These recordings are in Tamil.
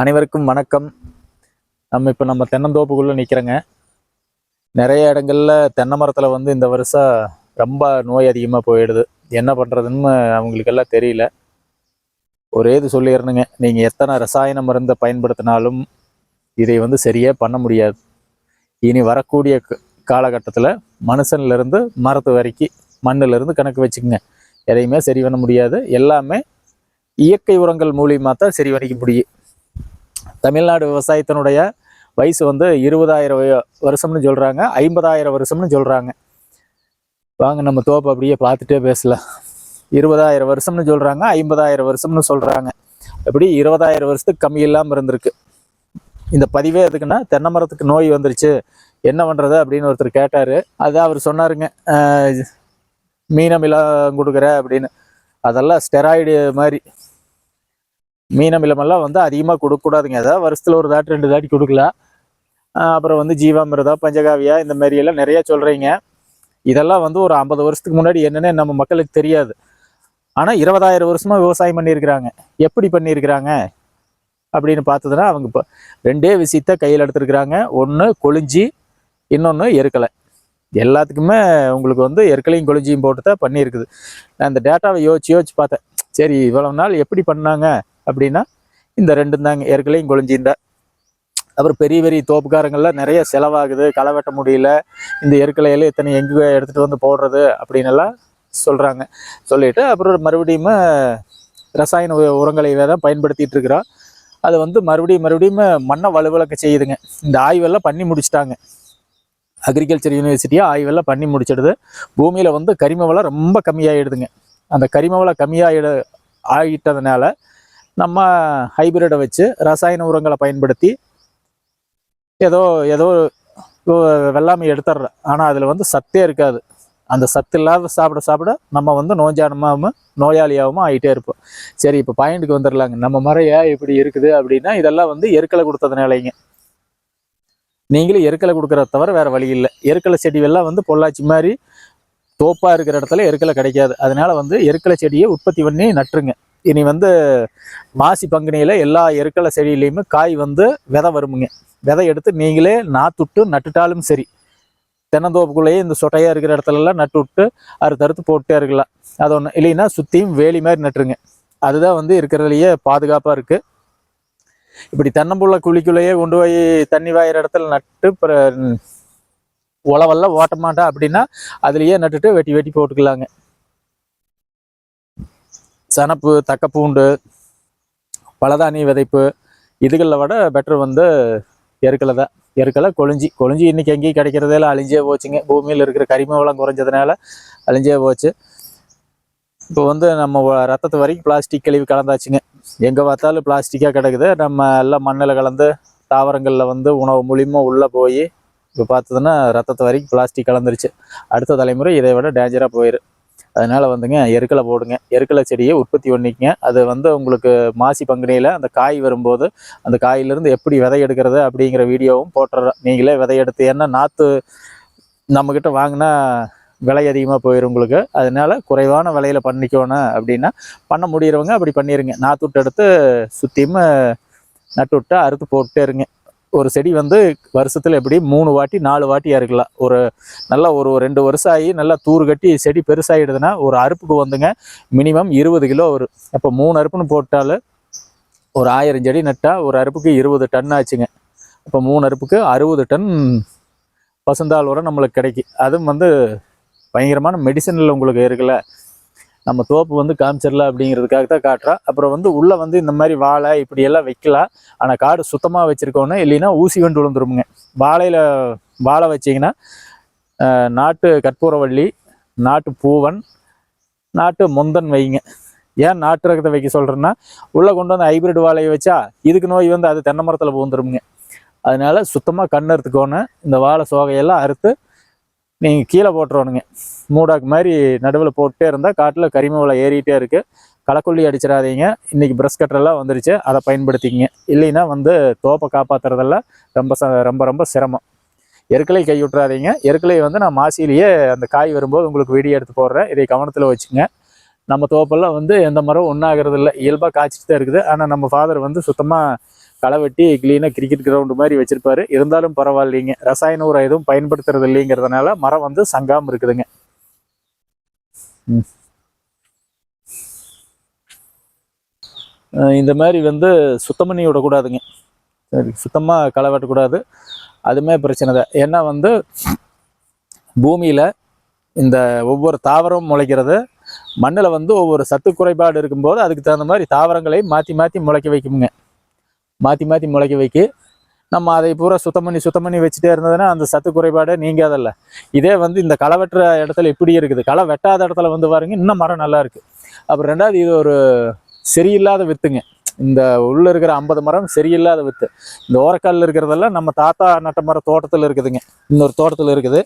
அனைவருக்கும் வணக்கம். நம்ம இப்போ நம்ம தென்னந்தோப்புக்குள்ளே நிற்கிறோங்க நிறைய இடங்கள்ல தென்னை மரத்தில் வந்து இந்த வருஷம் ரொம்ப நோய் அதிகமாக போயிடுது. என்ன பண்ணுறதுன்னு அவங்களுக்கெல்லாம் தெரியல. ஒரே இது சொல்லிடணுங்க. நீங்கள் எத்தனை ரசாயன மருந்தை பயன்படுத்தினாலும் இதை வந்து சரியாக பண்ண முடியாது. இனி வரக்கூடிய காலகட்டத்தில் மனுஷன்லேருந்து மரத்து வரைக்கும் மண்ணிலேருந்து கணக்கு வச்சுக்கோங்க. எதையுமே சரி பண்ண முடியாது. எல்லாமே இயற்கை உரங்கள் மூலியமாக தான் சரி பண்ணிக்க முடியும். தமிழ்நாடு விவசாயத்தினுடைய வயசு வந்து இருபதாயிரம் வருஷம்னு சொல்கிறாங்க ஐம்பதாயிரம் வருஷம்னு சொல்கிறாங்க வாங்க நம்ம தோப்பு அப்படியே பார்த்துட்டே பேசலாம். இருபதாயிரம் வருஷம்னு சொல்கிறாங்க ஐம்பதாயிரம் வருஷம்னு சொல்கிறாங்க அப்படி இருபதாயிரம் வருஷத்துக்கு கம்மி இல்லாமல் இருந்திருக்கு. இந்த பதிவே எதுக்குன்னா தென்னை மரத்துக்கு நோய் வந்துருச்சு. என்ன பண்ணுறது அப்படின்னு ஒருத்தர் கேட்டார். அதை அவர் சொன்னாருங்க ஆஹ் கொடுக்குற அப்படின்னு. அதெல்லாம் ஸ்டெராய்டு மாதிரி. மீனமிலமெல்லாம் வந்து அதிகமாக கொடுக்கக்கூடாதுங்க. ஏதாவது வருஷத்தில் ஒரு தாட்டி ரெண்டு தாட்டி கொடுக்கலாம். அப்புறம் வந்து ஜீவாமிரதா பஞ்சகாவியா இந்த மாதிரியெல்லாம் நிறையா சொல்கிறீங்க இதெல்லாம் வந்து ஒரு ஐம்பது வருஷத்துக்கு முன்னாடி என்னென்னு நம்ம மக்களுக்கு தெரியாது. ஆனால் இருபதாயிரம் வருஷமாக விவசாயம் பண்ணியிருக்கிறாங்க. எப்படி பண்ணியிருக்கிறாங்க? அப்படின்னு பார்த்ததுன்னா அவங்க இப்போ ரெண்டே விஷயத்த கையில் எடுத்துருக்குறாங்க. ஒன்று கொழிஞ்சி இன்னொன்று எருக்கலை. எல்லாத்துக்குமே உங்களுக்கு வந்து எருக்கலையும் கொழிஞ்சியும் போட்டு தான் பண்ணியிருக்குது. நான் இந்த டேட்டாவை யோசிச்சு யோசிச்சு பார்த்தேன். சரி இவ்வளவு நாள் எப்படி பண்ணாங்க? அப்படின்னா இந்த ரெண்டும் தாங்க. ஏற்கலையும் கொழிஞ்சிருந்தா அப்புறம் பெரிய பெரிய தோப்புக்காரங்கள்லாம் நிறைய செலவாகுது. களை வெட்ட முடியல. இந்த எருக்கலையில இத்தனை எங்கே எடுத்துகிட்டு வந்து போடுறது அப்படின்னு எல்லாம் சொல்கிறாங்க சொல்லிட்டு அப்புறம் மறுபடியும் ரசாயன உ- உரங்களை தான் பயன்படுத்திகிட்டு இருக்கிறோம் அதை வந்து மறுபடியும் மறுபடியும் மண்ணை வலுவிளக்க செய்யுதுங்க. இந்த ஆய்வெல்லாம் பண்ணி முடிச்சிட்டாங்க. அக்ரிகல்ச்சர் யூனிவர்சிட்டியாக ஆய்வெல்லாம் பண்ணி முடிச்சிடுது. பூமியில் வந்து கரிம வளம் ரொம்ப கம்மியாகிடுதுங்க அந்த கரிம வளம் கம்மியாகிட ஆகிட்டதுனால நம்ம ஹைபிரிடை வச்சு ரசாயன உரங்களை பயன்படுத்தி ஏதோ ஏதோ வெள்ளாமை எடுத்துடுறோம் ஆனால் அதில் வந்து சத்தே இருக்காது. அந்த சத்து இல்லாத சாப்பிட சாப்பிட நம்ம வந்து நோஞ்சானமாகவும் நோயாளியாகவும் ஆகிட்டே இருப்போம். சரி இப்போ பாயிண்ட்டுக்கு வந்துடலாங்க. நம்ம முறையா ஏன் இப்படி இருக்குது அப்படின்னா இதெல்லாம் வந்து எருக்களை கொடுத்ததுனாலங்க நீங்களும் எருக்களை கொடுக்குறத தவிர வேறு வழி இல்லை. எருக்களை செடியெல்லாம் வந்து பொள்ளாச்சி மாதிரி தோப்பாக இருக்கிற இடத்துல எருக்களை கிடைக்காது. அதனால் வந்து எருக்களை செடியை உற்பத்தி பண்ணி நட்டுருங்க. இனி வந்து மாசி பங்குனியில் எல்லா எருக்களை செடியிலையுமே காய் வந்து விதை வருமுங்க. விதை எடுத்து நீங்களே நாத்துட்டு நட்டுட்டாலும் சரி. தென்னந்தோப்புக்குள்ளேயே இந்த சொட்டையாக இருக்கிற இடத்துலலாம் நட்டு விட்டு அறுத்து அறுத்து போட்டே இருக்கலாம். அது ஒன்று இல்லைன்னா சுற்றியும் வேலி மாதிரி நட்டுருங்க. அதுதான் வந்து இருக்கிறதுலையே பாதுகாப்பாக இருக்குது இப்படி தென்னம்புள்ள குழிக்குள்ளேயே கொண்டு போய் தண்ணி வாயிற இடத்துல நட்டு பிற உழவெல்லாம் ஓட்ட மாட்டேன் அப்படின்னா அதுலேயே நட்டுட்டு வெட்டி வெட்டி போட்டுக்கலாங்க. சனப்பு தக்கப்பூண்டு பலதானிய விதைப்பு இதுகளில் விட பெட்டர் வந்து எருக்கலை தான். எருக்கலை கொழிஞ்சி. கொழிஞ்சி இன்னைக்கு எங்கேயும் கிடைக்கிறதே இல்லை. அழிஞ்சே போச்சுங்க. பூமியில் இருக்கிற கரிம வளம் குறைஞ்சதுனால அழிஞ்சே போச்சு. இப்போ வந்து நம்ம ரத்தத்து வரைக்கும் பிளாஸ்டிக் கழிவு கலந்தாச்சுங்க. எங்கே பார்த்தாலும் பிளாஸ்டிக்காக கிடக்குது. நம்ம எல்லாம் மண்ணில் கலந்து தாவரங்களில் வந்து உணவு மூலியமாக உள்ளே போய் இப்போ பார்த்ததுன்னா ரத்தத்து வரைக்கும் பிளாஸ்டிக் கலந்துருச்சு. அடுத்த தலைமுறை இதை விட டேஞ்சராக போயிடும் அதனால் வந்துங்க எருக்களை போடுங்க. எருக்கலை செடியை உற்பத்தி பண்ணிக்கங்க. அது வந்து உங்களுக்கு மாசி பங்குனியில் அந்த காய் வரும்போது அந்த காயிலிருந்து எப்படி விதை எடுக்கிறது அப்படிங்கிற வீடியோவும் போட்டுறோம் நீங்களே விதை எடுத்து ஏன்னா நாற்று நம்மக்கிட்ட வாங்கினா விலை அதிகமாக போயிடும் உங்களுக்கு. அதனால் குறைவான விலையில் பண்ணிக்கணும் அப்படின்னா பண்ண முடியறவங்க அப்படி பண்ணிடுங்க நாற்று விட்டு எடுத்து சுற்றியும் நட்டு விட்டு அறுத்து போட்டுட்டே இருங்க. ஒரு செடி வந்து வருஷத்தில் எப்படி மூணு வாட்டி நாலு வாட்டி அறுக்கலாம் ஒரு நல்லா ஒரு ரெண்டு வருஷம் ஆகி நல்லா தூர் கட்டி செடி பெருசாகிடுதுன்னா ஒரு அறுப்புக்கு வந்துங்க. மினிமம் இருபது கிலோ வரும் அப்போ மூணு அறுப்புன்னு போட்டாலும் ஒரு ஆயிரம் செடி நட்டால் ஒரு அறுப்புக்கு இருபது டன் ஆச்சுங்க. அப்போ மூணு அறுப்புக்கு அறுபது டன் பசுந்தாள் உரம் நம்மளுக்கு கிடைக்கும் அதுவும் வந்து பயங்கரமான மெடிசனில் உங்களுக்கு இருக்குல்ல. நம்ம தோப்பு வந்து காமிச்சிடலாம் அப்படிங்கிறதுக்காக தான் காட்டுறோம் அப்புறம் வந்து உள்ளே வந்து இந்த மாதிரி வாழை இப்படியெல்லாம் வைக்கலாம் ஆனால் காடு சுத்தமாக வச்சுருக்கோன்னு இல்லைன்னா ஊசி கொண்டு விழுந்துருமுங்க. வாழையில் வாழை வச்சிங்கன்னா நாட்டு கற்பூரவள்ளி நாட்டு பூவன் நாட்டு முந்தன் வைங்க. ஏன் நாட்டு ரகத்தை வைக்க சொல்கிறேன்னா உள்ளே கொண்டு வந்து ஹைப்ரிட் வாழையை வச்சா இதுக்கு நோய் வந்து அது தென்னை மரத்தில் பூந்துருமுங்க. அதனால சுத்தமாக கண் அறுத்துக்கோன்னு இந்த வாழை சோகையெல்லாம் அறுத்து நீங்கள் கீழே போட்டுருவானுங்க மூடாக்கு மாதிரி நடுவில் போட்டுட்டே இருந்தால் காட்டில் கரிம வளம் ஏறிட்டே இருக்குது களைக்கொல்லி அடிச்சிடாதீங்க. இன்னைக்கு ப்ரஷ் கட்டரெல்லாம் வந்துருச்சு. அதை பயன்படுத்திக்கிங்க. இல்லைன்னா வந்து தோப்பை காப்பாற்றுறதெல்லாம் ரொம்ப ச ரொம்ப ரொம்ப சிரமம். எருக்கலை கை விட்டுறாதீங்க. எருக்கலை வந்து நான் மாசிலேயே அந்த காய் வரும்போது உங்களுக்கு வீடியோ எடுத்து போடுறேன். இதை கவனத்தில் வச்சுங்க. நம்ம தோப்பெல்லாம் வந்து எந்த மரம் ஒன்றாகிறது இல்லை இயல்பாக காய்ச்சிட்டு தான் இருக்குது. ஆனால் நம்ம ஃபாதர் வந்து சுத்தமாக களை வெட்டி க்ளீனாக கிரிக்கெட் கிரவுண்டு மாதிரி வச்சிருப்பாரு. இருந்தாலும் பரவாயில்லைங்க. ரசாயன உரம் எதுவும் பயன்படுத்துறது இல்லைங்கிறதுனால மரம் வந்து சங்காம இருக்குதுங்க. இந்த மாதிரி வந்து சுத்தம் பண்ணி விடக்கூடாதுங்க. சரி சுத்தமாக களை வெட்டக்கூடாது. அதுமே பிரச்சனை தான். ஏன்னா வந்து பூமியில் இந்த ஒவ்வொரு தாவரம் முளைக்கிறது மண்ணில் வந்து ஒவ்வொரு சத்து குறைபாடு இருக்கும்போது அதுக்கு தகுந்த மாதிரி தாவரங்களை மாற்றி மாற்றி முளைக்க வைக்குமுங்க மாற்றி மாற்றி முளைக்க வைக்கி. நம்ம அதை பூரா சுத்தம் பண்ணி சுத்தம் பண்ணி வச்சுட்டே இருந்ததுன்னா அந்த சத்து குறைபாடு நீங்காதல்ல. இதே வந்து இந்த களை வெட்டுற இடத்துல இப்படி இருக்குது. களை வெட்டாத இடத்துல வந்து பாருங்க இன்னும் மரம் நல்லா இருக்கு. அப்புறம் ரெண்டாவது இது ஒரு சரியில்லாத வித்துங்க. இந்த உள்ள இருக்கிற ஐம்பது மரம் சரியில்லாத வித்து. இந்த ஓரக்காலில் இருக்கிறதெல்லாம் நம்ம தாத்தா நட்ட மரம் தோட்டத்தில் இருக்குதுங்க. இன்னொரு தோட்டத்தில் இருக்குது.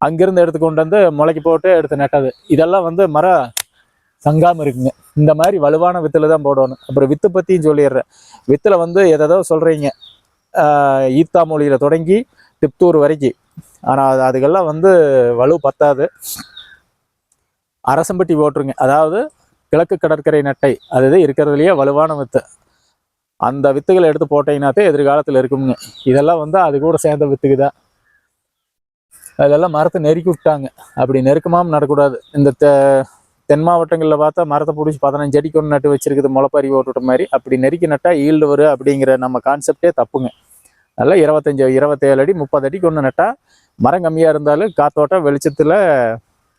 அங்கிருந்து எடுத்து கொண்டு வந்து முளைக்கு போட்டு எடுத்து நட்டது. இதெல்லாம் வந்து மரம் தங்காமல் இருக்குங்க. இந்த மாதிரி வலுவான வித்துல தான் போடணும். அப்புறம் வித்து பற்றியும் சொல்லிடுறேன். வித்துல வந்து எதோ சொல்றீங்க. ஈத்தா மொழியில தொடங்கி திப்தூர் வரைக்கும் ஆனால் அது அதுக்கெல்லாம் வந்து வலு பத்தாது. அரசம்பட்டி போட்டுருங்க. அதாவது கிழக்கு கடற்கரை நட்டை. அது இருக்கிறதுலையே வலுவான வித்து. அந்த வித்துகளை எடுத்து போட்டீங்கன்னாத்தே எதிர்காலத்தில் இருக்குங்க இதெல்லாம் வந்து அது கூட சேர்ந்த வித்துக்கு தான். அதெல்லாம் மரத்தை நெருக்கி விட்டாங்க. அப்படி நெருக்கமாகவும் நடக்கூடாது இந்த தென் மாவட்டங்களில் பார்த்தா மரத்தை பிடிச்சி பதினஞ்சு அடிக்கு ஒன்று நட்டு வச்சிருக்குது முளைப்பறி ஓட்டுட்ட மாதிரி. அப்படி நெருக்கி நட்டா ஈல்டு வரும் அப்படிங்கிற நம்ம கான்செப்டே தப்புங்க. நல்லா இருபத்தஞ்சி இருபத்தேழு அடி முப்பது அடிக்கு ஒன்று நட்டா மரம் கம்மியாக இருந்தாலும் காத்தோட்டம் வெளிச்சத்தில்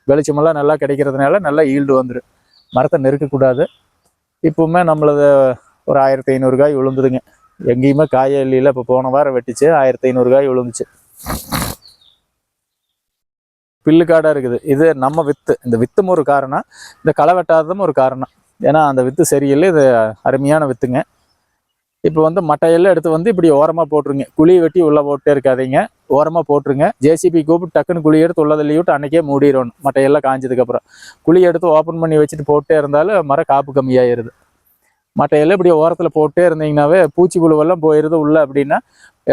வெளிச்சமெல்லாம் நல்லா கிடைக்கிறதுனால நல்லா ஈல்டு வந்துடும் மரத்தை நெருக்கக்கூடாது இப்போவுமே நம்மளது ஒரு ஆயிரத்தி ஐநூறு காய் விழுந்துதுங்க. எங்கேயுமே காயே இல்லையில. இப்போ போன வாரம் வெட்டிச்சு ஆயிரத்தி ஐநூறு காய் விழுந்துச்சு. பில்லு காடாக இருக்குது. இது நம்ம வித்து. இந்த வித்தும் ஒரு காரணம். இந்த களை வெட்டாததும் ஒரு காரணம். ஏன்னா அந்த வித்து சரியில்லை. இது அருமையான வித்துங்க. இப்போ வந்து மட்டையெல்லாம் எடுத்து வந்து இப்படி ஓரமாக போட்டுருங்க. குழி வெட்டி உள்ளே போட்டே இருக்காதீங்க. ஓரமாக போட்டுருங்க. ஜேசிபி கூப்பிட்டு டக்குன்னு குழி எடுத்து உள்ள தள்ளி விட்டு அன்னைக்கே மூடிடணும். மட்டையெல்லாம் காஞ்சதுக்கப்புறம் குழி எடுத்து ஓப்பன் பண்ணி வச்சுட்டு போட்டே இருந்தாலும் மரம் காப்பு கம்மியாயிருது. மட்டையெல்லாம் இப்படி ஓரத்தில் போட்டே இருந்தீங்கன்னாவே பூச்சி புழுவெல்லாம் போயிடுது உள்ளே அப்படின்னா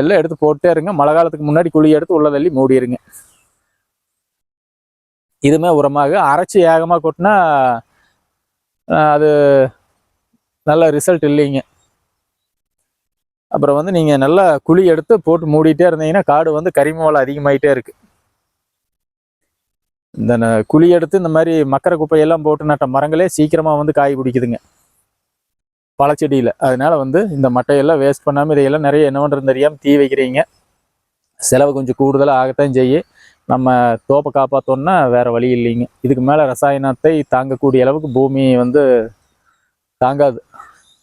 எல்லாம் எடுத்து போட்டே இருங்க. மழை காலத்துக்கு முன்னாடி குழி எடுத்து உள்ள தள்ளி மூடிடுங்க இதுமே உரமாக அரைச்சி ஏகமாக கொட்டினா அது நல்ல ரிசல்ட் இல்லைங்க. அப்புறம் வந்து நீங்கள் நல்லா குழி எடுத்து போட்டு மூடிட்டே இருந்தீங்கன்னா காடு வந்து கரிமூலம் அதிகமாயிட்டே இருக்கு. இந்த ந- குழி எடுத்து இந்த மாதிரி மக்கர குப்பையெல்லாம் போட்டு நட்ட மரங்களே சீக்கிரமாக வந்து காய் பிடிக்குதுங்க. பழச்செடியில். அதனால வந்து இந்த மட்டையெல்லாம் வேஸ்ட் பண்ணாமல் இதையெல்லாம் நிறைய என்ன பண்ணுறது தெரியாமல் தீ வைக்கிறீங்க. செலவு கொஞ்சம் கூடுதலாக ஆகத்தான் செய்யும். நம்ம தோப்பை காப்பாற்றோன்னா வேற வழி இல்லைங்க. இதுக்கு மேலே ரசாயனத்தை தாங்கக்கூடிய அளவுக்கு பூமி வந்து தாங்காது.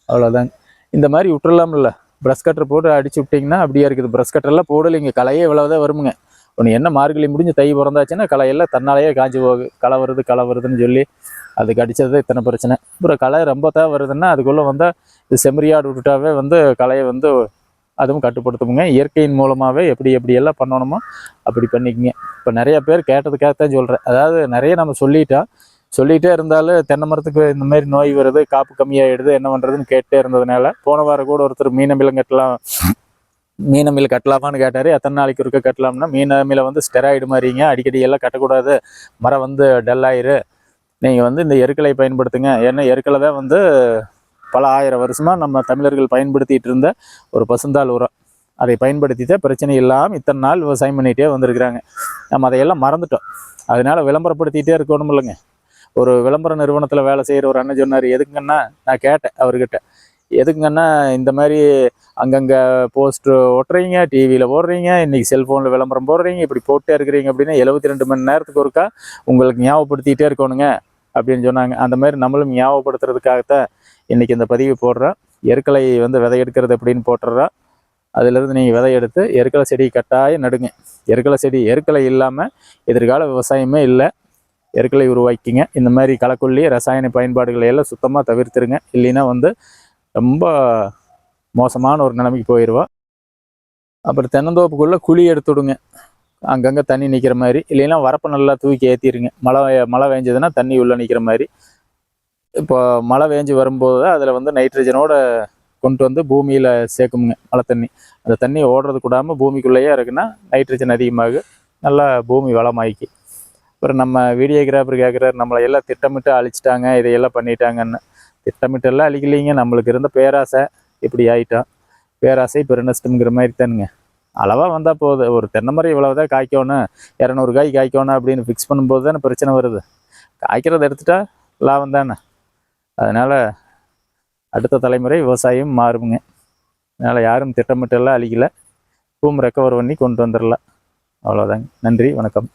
அவ்வளோதாங்க இந்த மாதிரி விட்டுறலாம்ல. ப்ரஷ் கட்டர் போட்டு அடிச்சு விட்டிங்கன்னா அப்படியே இருக்குது. ப்ரஷ் கட்டர்லாம் போடலைங்க. களையே இவ்வளோதான் வருமுங்க. ஒன்று என்ன மார்கழி முடிஞ்சு தை பிறந்தாச்சுன்னா களையெல்லாம் தன்னாலேயே காஞ்சி போகுது களை வருது களை வருதுன்னு சொல்லி அதுக்கு அடிச்சது இத்தனை பிரச்சனை. அப்புறம் களை ரொம்ப தான் வருதுன்னா அதுக்குள்ளே வந்தால் இது செம்மறியாடு விட்டுட்டாவே வந்து களையை வந்து அதுவும் கட்டுப்படுத்துவோங்க இயற்கையின் மூலமாகவே எப்படி எப்படி எல்லாம் பண்ணணுமோ அப்படி பண்ணிக்கங்க. இப்போ நிறைய பேர் கேட்டதுக்காக தான் சொல்கிறேன் அதாவது நிறைய நம்ம சொல்லிட்டோம். சொல்லிகிட்டே இருந்தாலும் தென்னை மரத்துக்கு இந்த மாதிரி நோய் வருது காப்பு கம்மியாயிடுது என்ன பண்ணுறதுன்னு கேட்டே இருந்ததுனால போன வாரம் கூட ஒருத்தர் மீனமிலம் கட்டலாம் மீனமில் கட்டலாமான்னு கேட்டார். எத்தனை நாளைக்கு இருக்க கட்டலாம்னா மீனமில வந்து ஸ்டெராய்டு மாதிரிங்க அடிக்கடி எல்லாம் கட்டக்கூடாது மரம் வந்து டல்லாயிரு நீங்கள் வந்து இந்த எருக்களை பயன்படுத்துங்க. ஏன்னா எருக்களை தான் வந்து பல ஆயிரம் வருஷமாக நம்ம தமிழர்கள் பயன்படுத்திட்டு இருந்த ஒரு பசுந்தாள் உரம். அதை பயன்படுத்தி தான் பிரச்சனை இல்லாமல் இத்தனை நாள் விவசாயம் பண்ணிகிட்டே வந்திருக்கிறாங்க. நம்ம அதையெல்லாம் மறந்துட்டோம். அதனால விளம்பரப்படுத்திகிட்டே இருக்கணும் இல்லைங்க. ஒரு விளம்பர நிறுவனத்தில் வேலை செய்கிற ஒரு அண்ணன் சொன்னார் எதுக்குங்கன்னா நான் கேட்டேன் அவர்கிட்ட. எதுக்குங்கன்னா இந்த மாதிரி அங்கங்கே போஸ்ட்ரு ஓட்டுறீங்க டிவியில் போடுறீங்க இன்றைக்கி செல்ஃபோனில் விளம்பரம் போடுறீங்க இப்படி போட்டே இருக்கிறீங்க அப்படின்னா எழுபத்தி ரெண்டு மணி நேரத்துக்கு ஒருக்கா உங்களுக்கு ஞாபகப்படுத்திகிட்டே இருக்கணுங்க அப்படின்னு சொன்னாங்க. அந்த மாதிரி நம்மளும் ஞாபகப்படுத்துறதுக்காகத்தான் இன்றைக்கி இந்த பதிவு போடுறோம். ஏற்களை வந்து விதை எடுக்கிறது அப்படின்னு போட்டுடுறோம் அதிலிருந்து நீங்கள் விதை எடுத்து எருக்களை செடி கட்டாயம் நடுங்க. எருக்களை செடி எருக்களை இல்லாமல் எதிர்கால விவசாயமே இல்லை. எருக்களை உருவாக்கிங்க. இந்த மாதிரி களைக்கொல்லி ரசாயன பயன்பாடுகளை எல்லாம் சுத்தமாக தவிர்த்துருங்க. இல்லைன்னா வந்து ரொம்ப மோசமான ஒரு நிலைமைக்கு போயிடுவோம் அப்புறம் தென்னந்தோப்புக்குள்ளே குழி எடுத்து விடுங்க அங்கங்கே தண்ணி நிற்கிற மாதிரி. இல்லைன்னா வரப்பை நல்லா தூக்கி ஏற்றிடுங்க மழை மழை வேஞ்சதுன்னா தண்ணி உள்ளே நிற்கிற மாதிரி. இப்போ மழை வேஞ்சு வரும்போது தான் அதில் வந்து நைட்ரஜனோட கொண்டு வந்து பூமியில் சேர்க்குமுங்க மழை தண்ணி. அந்த தண்ணி ஓடுறது கூடாமல் பூமிக்குள்ளேயே இருக்குன்னா நைட்ரஜன் அதிகமாகு நல்லா பூமி வளமாக்கி அப்புறம் நம்ம வீடியோகிராஃபர் கேட்குறாரு நம்மளை எல்லாம் திட்டமிட்டு அழிச்சிட்டாங்க இதையெல்லாம் பண்ணிட்டாங்கன்னு. திட்டமிட்டெல்லாம் அழிக்கலைங்க நம்மளுக்கு இருந்த பேராசை இப்படி ஆயிட்டோம். பேராசை பெருநஷ்டம்ங்கிற மாதிரி தானுங்க. அளவாக வந்தால் போதும் ஒரு தென்னை மரம் இவ்வளோதான் காய்க்கணும் இரநூறு காய் காய்க்கணும் அப்படின்னு ஃபிக்ஸ் பண்ணும்போது தானே பிரச்சனை வருது. காய்க்கிறத எடுத்துட்டா லாபம் தானே. அதனால் அடுத்த தலைமுறை விவசாயம் மாறுங்க. அதனால் யாரும் திட்டமிட்டெல்லாம் அழிக்கல. பூம் ரெக்கவர் பண்ணி கொண்டு வந்துடலாம் அவ்வளோதாங்க நன்றி வணக்கம்.